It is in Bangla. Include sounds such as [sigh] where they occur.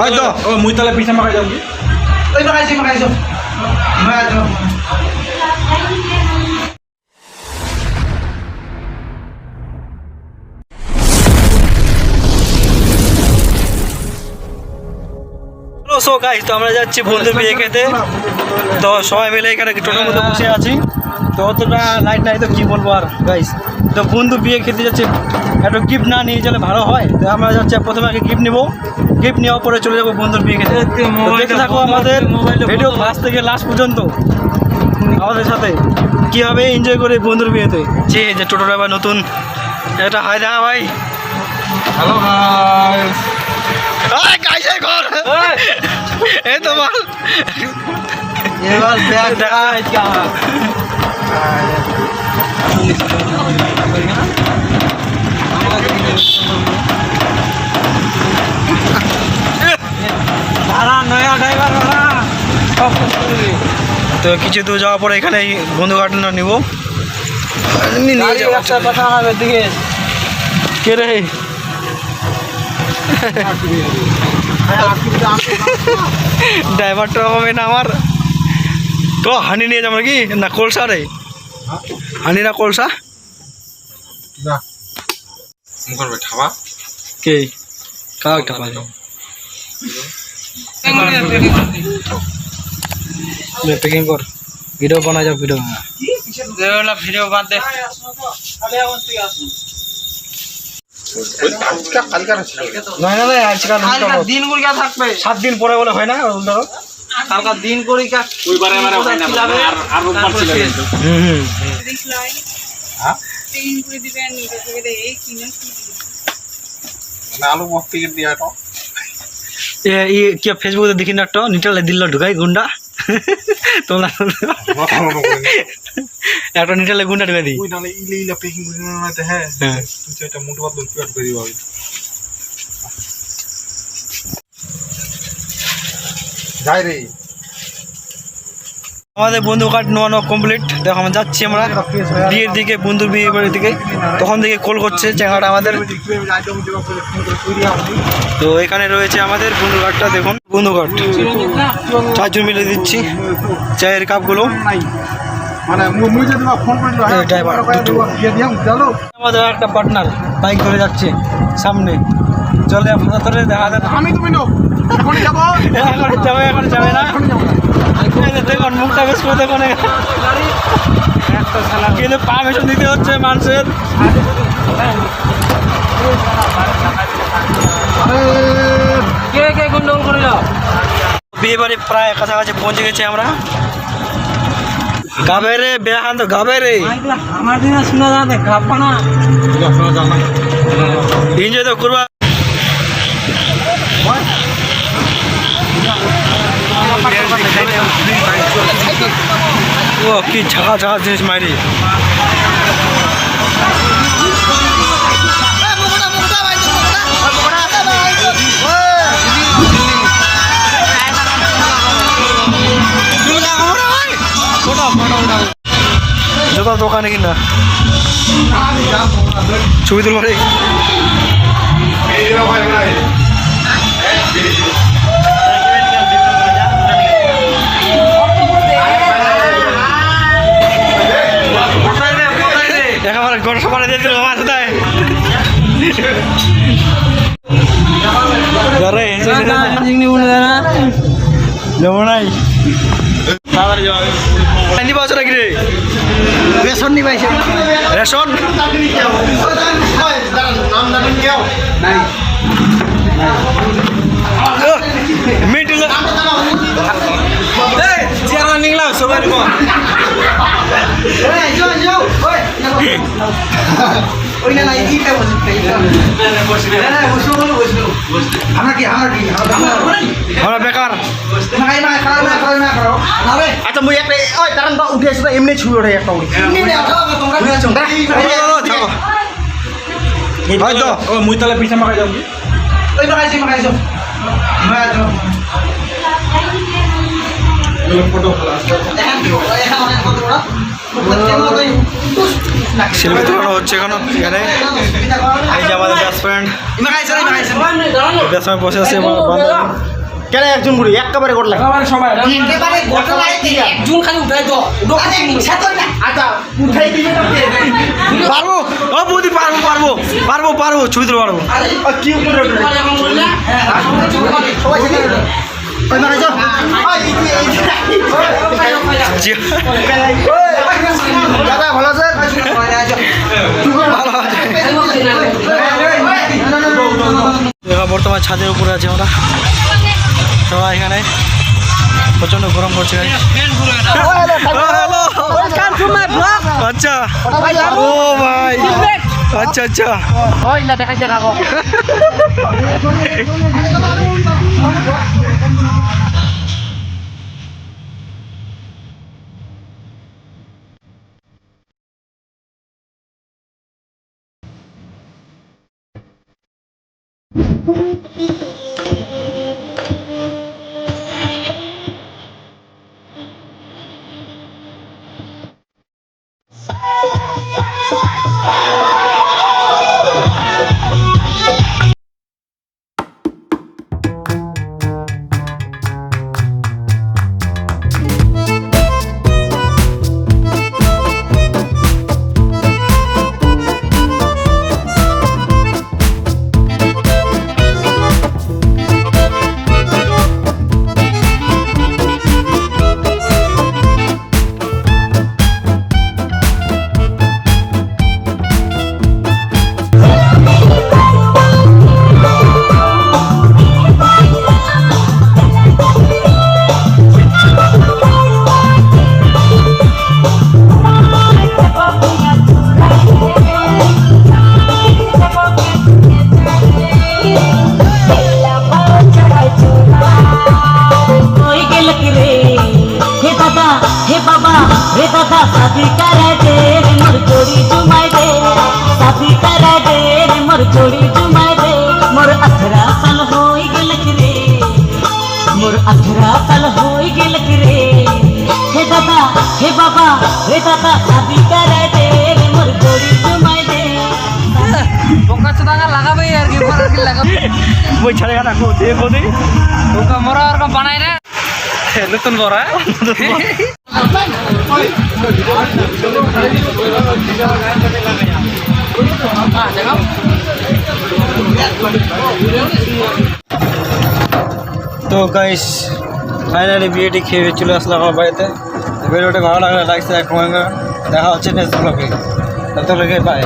হয়তো ও মুই তাহলে পিঠা মাখাই যাব ওই মাখাইছি মাখাইছো মাখাইছো সো গাইস তো আমরা যাচ্ছি বন্ধু বিয়ে খেতে। তো সবাই মিলে এখানে টোটোর মধ্যে বসে আছি। তো অতটা লাইট নাই তো কি বলব আর গাইস তো বন্ধু বিয়ে খেতে যাচ্ছে একটা গিফট না নিয়ে গেলে ভালো হয়? তো আমরা যাচ্ছি প্রথমে আগে গিফট নিবো। গিফট নেওয়ার পরে চলে যাব বন্ধুর বিয়ে খেতে। দেখতে থাকো আমাদের ভিডিও ফার্স্ট থেকে লাস্ট পর্যন্ত। আমাদের সাথে। কীভাবে এনজয় করে বন্ধুর বিয়েতে? যে যে টোটো ড্রাইভার নতুন। এটা হাই দেখা ভাই। হ্যালো ঘর। এই তো বল। এবার দেখ। তো কিছু দূর যাওয়ার পরে এখানে বন্ধু গার্ডেনটা নিব। কে রে? ড্রাইভারটা হবে না আমার। তো হানি নিয়ে যাব কি না কলসা রে। হানি না কলসা? মুখর বে ঠাবা কে? কাউ একটা পাবে প্যাকিং কর ভিডিও বানা যাও ভিডিও বানা ভিডিও বাদ দে। আজকে কালকার ছিল নয় না আজকাল দিন করিয়া থাকবে। সাত দিন পরে বলে হয় না কালকা দিন করি কা ওইবারে আমার হয় না আর আর রোববার ছিল কিন্তু হুম হুম। হ্যাঁ? পেইন করে দিবেন এটা করে এই কিনে মানে আলু বস্তি কে দিয়া এ ই কি ফেসবুকে দেখি না একটা নিটালে দিল ঢুকাই গুন্ডা। তোমরা একটা নিটালে গুন্ডা ঢুকাই দিই। ওই নালে ইলে ইলে পেকিং করে না তে হ্যাঁ। হ্যাঁ। তুই এটা মুঠ বাদ করে দিবা আমাদের বন্ধু কার্ড নোয়ানো কমপ্লিট দেখো, আমরা যাচ্ছি আমরা। বিয়ের দিকে, বন্ধুর বিয়ে বাড়ির দিকে। তখন থেকে কল করছে চ্যাংড়াটা আমাদের। তো এখানে রয়েছে আমাদের বন্ধু কার্ডটা, দেখুন। বন্ধু কার্ড। চারজন মিলে দিচ্ছি চায়ের কাপগুলো। আমাদের একটা পার্টনার বাইক ধরে যাচ্ছে সামনে। চলে আপনার ধরে দেখা যাবে আমি তুমি নো এখন যাব। এখন যাবে এখন যাবে না। দেখুন মুখটা বেশ করে দেখুন। কিন্তু পারমিশন দিতে হচ্ছে মানুষের। কে কে গন্ডগোল করিল? বিয়ে বাড়ি প্রায় কাছাকাছি পৌঁছে গেছি আমরা। গাবে রে বেহান তো গাবে রে। আমার দিনে শোনা যাবে না। এনজয় তো করবা। ও কি ঝাঁকা ঝাঁকা জিনিস মারি জোতা দোকানে কিনা ছবি তুলবা আমার গড় সবাই দিয়ে দিল আমার সাথে ঘরে যাব নাই। তাড়াতাড়ি বছর নাকি রে? বেসন নি মিন্টু চেয়ারম্যান নিলাম সবাই ওই না না এইটা বসে না না বসে বলো বসে আমরা বেকার আচ্ছা মুই একটা ওই তারান উঠে আসবে এমনি ছুড়ে ওঠে একটা বুঝছ হয়তো মুই তাহলে পিঠা মাখাই যাব ওই মাখাইছি মাখাইছো মাখাইছো শিল্পী তোলানো হচ্ছে এখানে এখানে এই যে আমাদের বেস্ট ফ্রেন্ড বেস্ট ফ্রেন্ড বসে আছে। কেন একজন বুড়ি একেবারে গোট লাগে একেবারে একজন খালি উঠাই আচ্ছা উঠাই দিবে না পারব ও বৌদি পারব পারব পারব পারব ছবি তুলতে পারব আর কি উপরে? সবাই দাদা ভালো আছে বর্তমান ছাদের উপরে আছে আমরা সবাই এখানে প্রচণ্ড গরম করছে। আচ্ছা। ও ভাই। আচ্ছা আচ্ছা। হই [laughs] হে দাদা শাদি করে দে মোর জোড়ি জুমাই দে শাদি করে দে মোর জোড়ি জুমাই দে মোর আঠরা সাল হই গেল রে মোর আঠরা সাল হই গেল রে হে দাদা হে বাবা হে দাদা শাদি করে দে মোর জোড়ি জুমাই দে বোকা চোদাঙ্গা লাগাবে আর কি পরে কি লাগাবে? ওই ছাড়ে গানা কো দে বোকা মরা আর বানাই না নতুন বড় তো গাইস ফাইনালি বিয়েটি খেয়ে চলে আসলাম আমার বাড়িতে ভিডিওটা ভালো লাগলে লাইক শেয়ার কমেন্ট দেখা হচ্ছে নেক্সট ব্লগে তত লোকে পায়